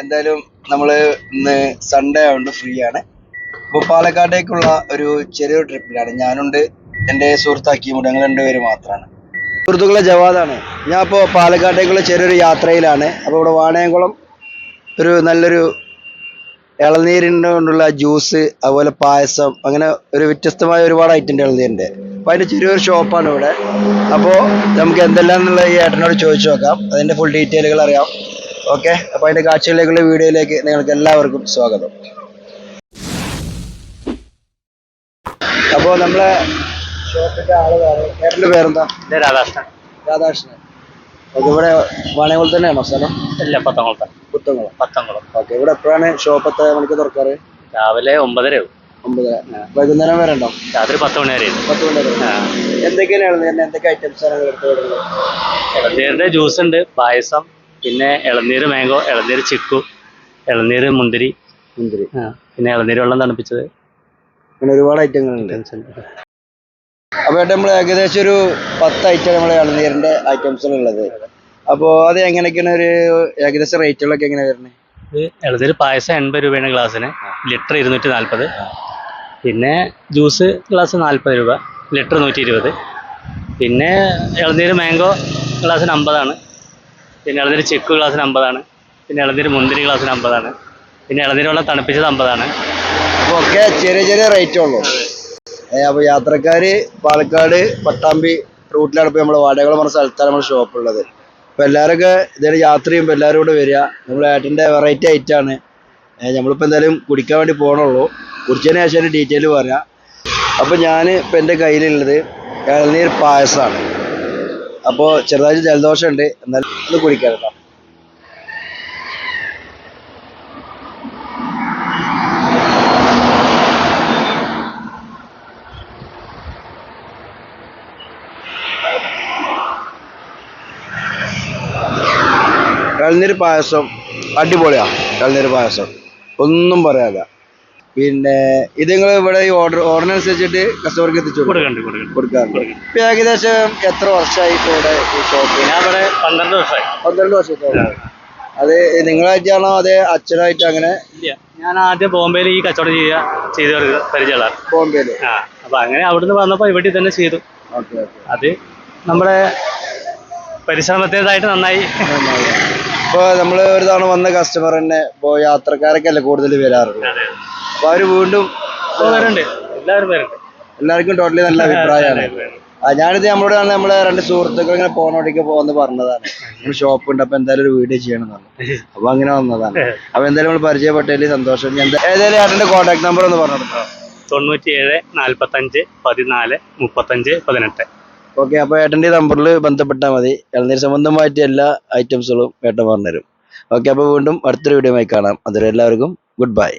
എന്തായാലും നമ്മൾ ഇന്ന് സൺഡേ ആയതുകൊണ്ട് ഫ്രീ ആണ്. അപ്പോൾ പാലക്കാട്ടേക്കുള്ള ഒരു ചെറിയൊരു ട്രിപ്പിലാണ് ഞാനുണ്ട് എന്റെ സുഹൃത്ത് അക്കീമുണ്ട് ഞങ്ങൾ രണ്ടുപേര് മാത്രമാണ് സുഹൃത്തുക്കളെ ജവാദാണ്. ഞാൻ ഇപ്പോൾ പാലക്കാട്ടേക്കുള്ള ചെറിയൊരു യാത്രയിലാണ്. അപ്പോൾ ഇവിടെ വാണയംകുളം ഒരു നല്ലൊരു ഇളനീരിന്റെ കൊണ്ടുള്ള ജ്യൂസ് അതുപോലെ പായസം അങ്ങനെ ഒരു വ്യത്യസ്തമായ ഒരുപാട് ഐറ്റന്റെ ഇളനീരുണ്ട്. അപ്പോൾ അതിന്റെ ചെറിയൊരു ഷോപ്പാണ് ഇവിടെ. അപ്പോൾ നമുക്ക് എന്തെല്ലാം എന്നുള്ള ഈ ഏട്ടനോട് ചോദിച്ചു നോക്കാം. അതിന്റെ ഫുൾ ഡീറ്റെയിലുകൾ അറിയാം. ഓക്കെ അപ്പോൾ അതിന്റെ കാഴ്ചകളിലേക്കുള്ള വീഡിയോയിലേക്ക് നിങ്ങൾക്ക് എല്ലാവർക്കും സ്വാഗതം. അപ്പോൾ നമ്മളെ ഷോപ്പിന്റെ ആളുകളാണ് ഏട്ടന്റെ പേരെന്താ? രാധാകൃഷ്ണൻ. രാധാകൃഷ്ണൻ. ഓക്കെ ഇവിടെ വാണയംകുളം തന്നെയാണോ സ്ഥലം? ഇല്ല പത്തംകുളത്ത്. പുത്തംകുളം. പത്തംകുളം. ഓക്കെ ഇവിടെ എപ്പോഴാണ് ഷോപ്പ് എത്ര മണിക്ക് തുറക്കാറ്? രാവിലെ ഒമ്പതര ഒമ്പതര വൈകുന്നേരം വരെ ഉണ്ടോ? രാത്രി പത്ത് മണി വരെ പത്ത് മണി വരെ. എന്തൊക്കെയാണ് എന്തൊക്കെ ഐറ്റംസ് ആണ് എടുത്ത് വരുന്നത് ജ്യൂസ് ഉണ്ട് പായസം പിന്നെ ഇളനീർ മാംഗോ ഇളനീർ ചിക്കു ഇളനീർ മുന്തിരി. മുന്തിരി. ആ, പിന്നെ ഇളനീര് വെള്ളം തണുപ്പിച്ചത്. അങ്ങനെ ഒരുപാട് ഐറ്റങ്ങളുണ്ട് അപ്പോൾ നമ്മൾ ഏകദേശം ഒരു പത്ത് ഐറ്റം നമ്മൾ ഇളനീരിന്റെ ഐറ്റംസ് ഉള്ളത് അപ്പോൾ അത് എങ്ങനെയൊക്കെയാണ് ഒരു ഏകദേശം റേറ്റുകളൊക്കെ എങ്ങനെ വരുന്നത് ഇളനീർ ഇളനീര് പായസം എൺപത് രൂപയാണ് ഗ്ലാസ്സിന്. ലിറ്റർ ഇരുന്നൂറ്റി നാൽപ്പത് പിന്നെ ജ്യൂസ് ഗ്ലാസ് നാൽപ്പത് രൂപ ലിറ്റർ നൂറ്റി ഇരുപത് പിന്നെ ഇളനീര് മാംഗോ ഗ്ലാസ്സിന് അമ്പതാണ്. പിന്നെ ഇളനീര് ചെക്ക് ഗ്ലാസ്സിന് അമ്പതാണ്. പിന്നെ ഇളനീര് മുന്തിരി ഗ്ലാസ്സിന് അമ്പതാണ്. പിന്നെ ഇളനീര് വെള്ളം തണുപ്പിച്ചത് അമ്പതാണ്. അപ്പോൾ ഒക്കെ ചെറിയ ചെറിയ റേറ്റ് ഉള്ളൂ. അപ്പോൾ യാത്രക്കാർ പാലക്കാട് പട്ടാമ്പി റൂട്ടിലാണ് നമ്മൾ വാടകളം പറഞ്ഞ സ്ഥലത്താണ് നമ്മൾ ഷോപ്പ് ഉള്ളത്. അപ്പോൾ എല്ലാവരൊക്കെ ഇതേ യാത്ര ചെയ്യുമ്പോൾ എല്ലാവരും കൂടെ വരിക. നമ്മൾ ഏട്ടന്റെ വെറൈറ്റി ഐറ്റാണ് നമ്മളിപ്പോൾ എന്തായാലും കുടിക്കാൻ വേണ്ടി പോകണുള്ളൂ കുടിച്ചതിന് ശേഷം ഡീറ്റെയിൽ പറയാം. അപ്പോൾ ഞാൻ ഇപ്പം എന്റെ കയ്യിലുള്ളത് ഇളനീർ പായസമാണ് അപ്പോൾ ചെറുതായിട്ട് ജലദോഷം ഉണ്ട് എന്നാലും ഇത് കുടിക്കാം കേട്ടോ പായസം അടിപൊളിയാ. ഇളനീർ പായസം. ഒന്നും പറയാല്ല പിന്നെ ഇത് നിങ്ങൾ ഇവിടെ ഈ ഓർഡർ ഓർഡർ അനുസരിച്ചിട്ട് കസ്റ്റമർക്ക് എത്തിച്ചു കൊടുക്കാറുണ്ട് ഇപ്പൊ ഏകദേശം എത്ര വർഷമായി ഇപ്പൊ ഇവിടെ ഈ ഷോപ്പ് ഞാൻ ഇവിടെ പന്ത്രണ്ട് വർഷമായി. പന്ത്രണ്ട് വർഷത്തോളം അത് നിങ്ങളായിട്ടാണോ അതെ അച്ഛനായിട്ട് അങ്ങനെ? ഇല്ല. ഞാൻ ആദ്യം ബോംബെയിൽ ഈ കച്ചവടം ചെയ്യുക ചെയ്ത് പരിചയമുള്ള ബോംബെയിൽ. ആ. അപ്പൊ അങ്ങനെ അവിടുന്ന് വന്നപ്പോ ഇവിടെ തന്നെ ചെയ്തു. അത് നമ്മുടെ പരിശ്രമത്തേതായിട്ട് നന്നായി. ഇപ്പൊ നമ്മൾ ഒരു തവണ വന്ന കസ്റ്റമർ തന്നെ ഇപ്പൊ യാത്രക്കാരൊക്കെ അല്ലേ കൂടുതൽ വരാറുള്ളത് അപ്പൊ അവർ വീണ്ടും എല്ലാവർക്കും ടോട്ടലി നല്ല അഭിപ്രായമാണ്. ഞാനിത് നമ്മളോട് നമ്മളെ രണ്ട് സുഹൃത്തുക്കൾ ഇങ്ങനെ പോണോടേക്ക് പോന്ന് പറഞ്ഞതാണ്. നമ്മൾ ഷോപ്പ് ഉണ്ട് അപ്പൊ എന്തായാലും ഒരു വീഡിയോ ചെയ്യണം എന്ന് പറഞ്ഞു. അപ്പൊ അങ്ങനെ വന്നതാണ്. അപ്പൊ എന്തായാലും നമ്മൾ പരിചയപ്പെട്ടതിൽ സന്തോഷം. ഏതായാലും ഏട്ടന്റെ കോൺടാക്ട് നമ്പർ ഒന്ന് പറഞ്ഞു തൊണ്ണൂറ്റിയേഴ് നാൽപ്പത്തഞ്ച് പതിനാല് മുപ്പത്തഞ്ച് പതിനെട്ട്. ഓക്കെ അപ്പോൾ ഏട്ടന്റെ നമ്പറിൽ ബന്ധപ്പെട്ടാൽ മതി. ഇളനീർ സംബന്ധമായിട്ട് എല്ലാ ഐറ്റംസുകളും ഏട്ടൻ പറഞ്ഞുതരും. ഓക്കെ അപ്പോൾ വീണ്ടും അടുത്തൊരു വീഡിയോ ആയി കാണാം. അതുവരെ എല്ലാവർക്കും ഗുഡ് ബൈ